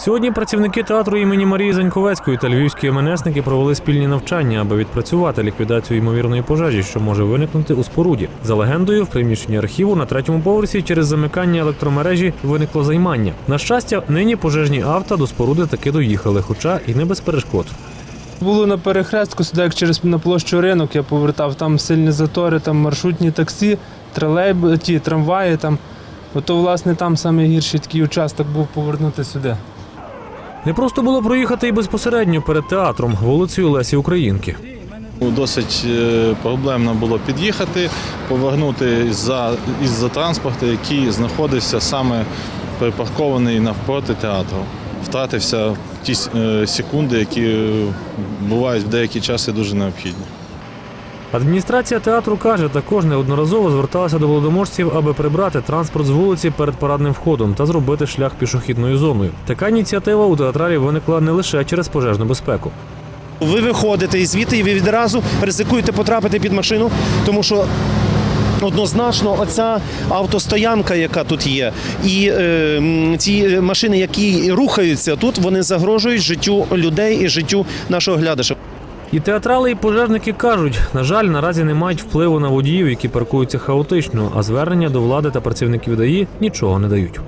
Сьогодні працівники театру імені Марії Заньковецької та львівські МНСники провели спільні навчання, аби відпрацювати ліквідацію ймовірної пожежі, що може виникнути у споруді. За легендою, в приміщенні архіву на третьому поверсі через замикання електромережі виникло займання. На щастя, нині пожежні авто до споруди таки доїхали, хоча і не без перешкод. Було на перехрестку, сюди як через на площу ринок, я повертав там сильні затори, там маршрутні таксі, тролейб, ті трамваї там. Ото, власне, там найгірший такий участок був повернути сюди. Не просто було проїхати і безпосередньо перед театром вулицею Лесі Українки. Досить е, проблемно було під'їхати, повернути із-за із-за транспорту, який знаходився саме припаркований навпроти театру. Втратився ті е, секунди, які бувають в деякі часи дуже необхідні. Адміністрація театру каже, також неодноразово зверталася до володоможців, аби прибрати транспорт з вулиці перед парадним входом та зробити шлях пішохідною зоною. Така ініціатива у театралі виникла не лише через пожежну безпеку. Ви виходите із звідти і ви відразу ризикуєте потрапити під машину, тому що. Однозначно, оця автостоянка, яка тут є, і е, ці машини, які рухаються тут, вони загрожують життю людей і життю нашого глядача. І театрали, і пожежники кажуть, на жаль, наразі не мають впливу на водіїв, які паркуються хаотично, а звернення до влади та працівників ДАІ нічого не дають.